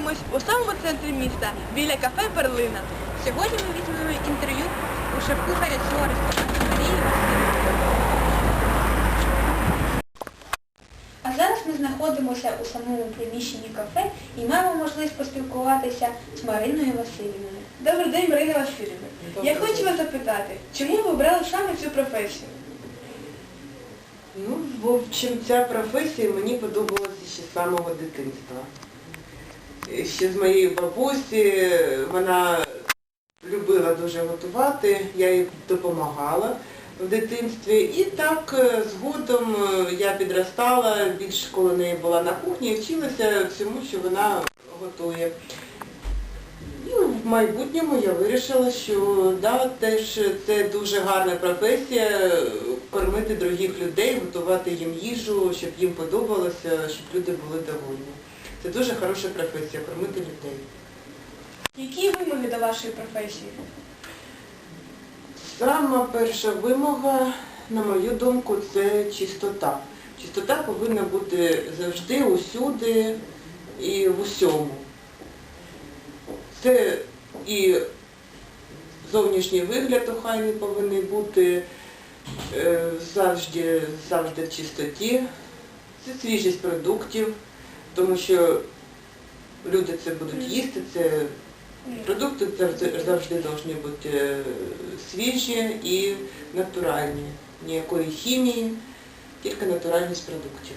знаходимось у самому центрі міста, біля кафе Перлина. Сьогодні ми візьмемо інтерв'ю у шеф-кухаря цього ресторану Марії Васильівни. А зараз ми знаходимося у самому приміщенні кафе і маємо можливість поспілкуватися з Мариною Васильівною. Добрий день, Марина Васильівна. Я хочу вас запитати, чому ви обрали саме цю професію? Ну, в общем, ця професія мені подобалася ще з самого дитинства. Ще з моєї бабусі вона любила дуже готувати, я їй допомагала в дитинстві. І так е, згодом е, я підростала, більше коли неї була на кухні, вчилася всьому, що вона готує. І в майбутньому я вирішила, що да, теж це дуже гарна професія кормити других людей, готувати їм їжу, щоб їм подобалося, щоб люди були довольні. Це дуже хороша професія кормити людей. Які вимоги до вашої професії? Сама перша вимога, на мою думку, це чистота. Чистота повинна бути завжди, усюди і в усьому. Це і зовнішній вигляд охайний повинен бути е, завжди, завжди в чистоті. Це свіжість продуктів, тому що люди це будуть їсти, це Продукти завжди, завжди повинні бути е, свіжі і натуральні. Ніякої хімії, тільки натуральність продуктів.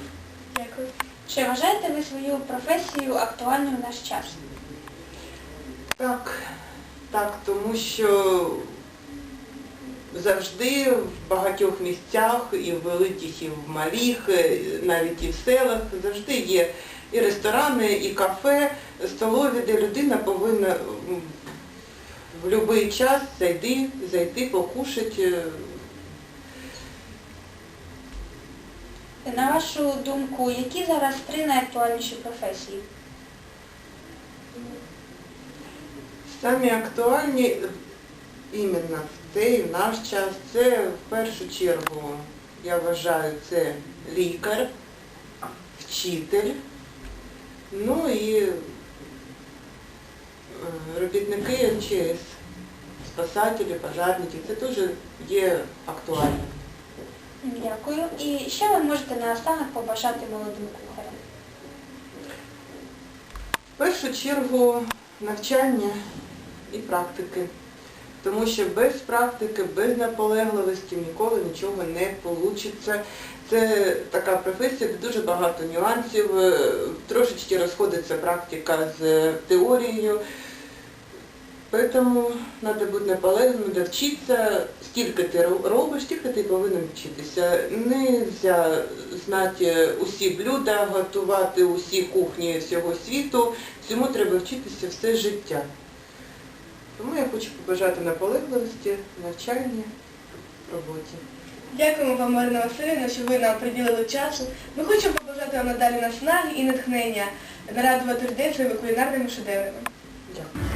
Дякую. Чи вважаєте ви свою професію актуальною в наш час? Так, так, тому що завжди в багатьох місцях, і в великих, і в малих, навіть і в селах, завжди є і ресторани, і кафе, столові, де людина повинна в будь-який час зайти, зайти, покушати. На вашу думку, які зараз три найактуальніші професії? Самі актуальні іменно в цей в наш час це в першу чергу, я вважаю, це лікар, вчитель, ну і е, робітники МЧС, спасателі, пожарники, це теж є актуально. Дякую. І що ви можете наостанок побажати молодим кухарям? В першу чергу навчання і практики. Тому що без практики, без наполегливості ніколи нічого не вийде. Це така професія, де дуже багато нюансів, е, трошечки розходиться практика з теорією. Тому треба бути наполегливим, треба вчитися, скільки ти робиш, стільки ти повинен вчитися. Не можна знати усі блюда, готувати усі кухні всього світу. Всьому треба вчитися все життя. Тому я хочу побажати наполегливості, навчання, роботі. Дякуємо вам, Марина Васильівна, що ви нам приділили часу. Ми хочемо побажати вам надалі наснаги і натхнення нарадувати людей своїми кулінарними шедеврами. Дякую.